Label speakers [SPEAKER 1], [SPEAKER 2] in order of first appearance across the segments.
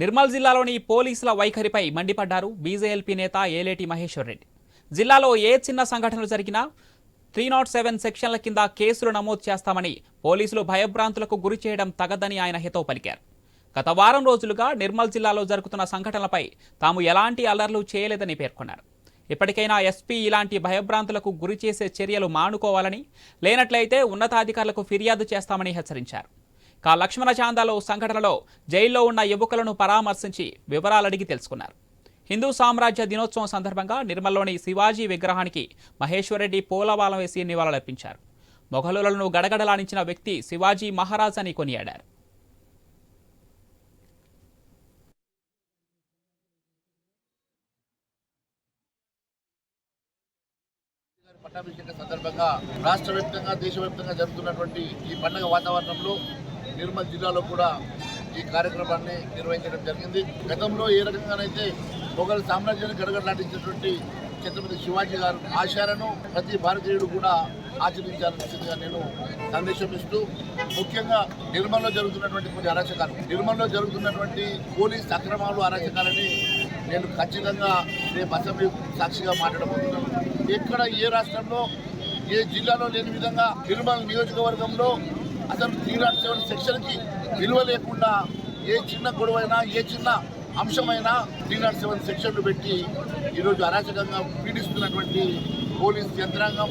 [SPEAKER 1] నిర్మల్ జిల్లాలోని పోలీసుల వైఖరిపై మండిపడ్డారు బీజేఎల్పీ నేత ఏలేటి మహేశ్వర్ రెడ్డి. జిల్లాలో ఏ చిన్న సంఘటనలు జరిగినా త్రీ నాట్ సెవెన్ సెక్షన్ల కింద కేసులు నమోదు చేస్తామని పోలీసులు భయభ్రాంతులకు గురి చేయడం తగదని ఆయన హితవు పలికారు. గత వారం రోజులుగా నిర్మల్ జిల్లాలో జరుగుతున్న సంఘటనలపై తాము ఎలాంటి అల్లర్లు చేయలేదని పేర్కొన్నారు. ఇప్పటికైనా ఎస్పీ ఇలాంటి భయభ్రాంతులకు గురి చేసే చర్యలు మానుకోవాలని లేనట్లయితే ఉన్నతాధికారులకు ఫిర్యాదు చేస్తామని హెచ్చరించారు. కా లక్ష్మణ చాందాలో సంఘటనలో జైల్లో ఉన్న యువకులను పరామర్శించి వివరాలు అడిగి తెలుసుకున్నారు. హిందూ సామ్రాజ్య దినోత్సవం సందర్భంగా నిర్మల్లోని శివాజీ విగ్రహానికి మహేశ్వరరెడ్డి పూలవాలం వేసి నివాళులర్పించారు మొఘలులను గడగడలాడించిన వ్యక్తి శివాజీ మహారాజ్ అని కొనియాడారు.
[SPEAKER 2] పట్టాభిషేక సందర్భంగా రాష్ట్ర వ్యాప్తంగా దేశవ్యాప్తంగా జరుగుతున్నటువంటి ఈ పండుగ వాతావరణంలో నిర్మల్ జిల్లాలో కూడా ఈ కార్యక్రమాన్ని నిర్వహించడం జరిగింది. గతంలో ఏ రకంగానైతే మొఘల్ సామ్రాజ్యాన్ని గడగడలాడించినటువంటి ఛత్రపతి శివాజీ గారు ఆశాలను ప్రతి భారతీయుడు కూడా ఆచరించాలనిగా నేను సందేశం ఇస్తూ ముఖ్యంగా నిర్మల్లో జరుగుతున్నటువంటి కొన్ని అరాచకాలు నిర్మల్లో జరుగుతున్నటువంటి పోలీస్ అక్రమాలు అరాచకాలని నేను ఖచ్చితంగా రేపు అసెంబ్లీ సాక్షిగా మాట్లాడబోతున్నాను. ఎక్కడ ఏ రాష్ట్రంలో ఏ జిల్లాలో లేని విధంగా నిర్మల్ నియోజకవర్గంలో అసలు త్రీ నాట్ సెవెన్ సెక్షన్కి విలువ లేకుండా ఏ చిన్న గొడవైనా ఏ చిన్న అంశమైనా త్రీ నాట్ సెవెన్ సెక్షన్లు పెట్టి ఈరోజు అరాచకంగా పీడిస్తున్నటువంటి పోలీస్ యంత్రాంగం.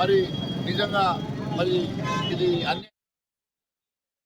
[SPEAKER 2] మరి నిజంగా మరి ఇది అన్ని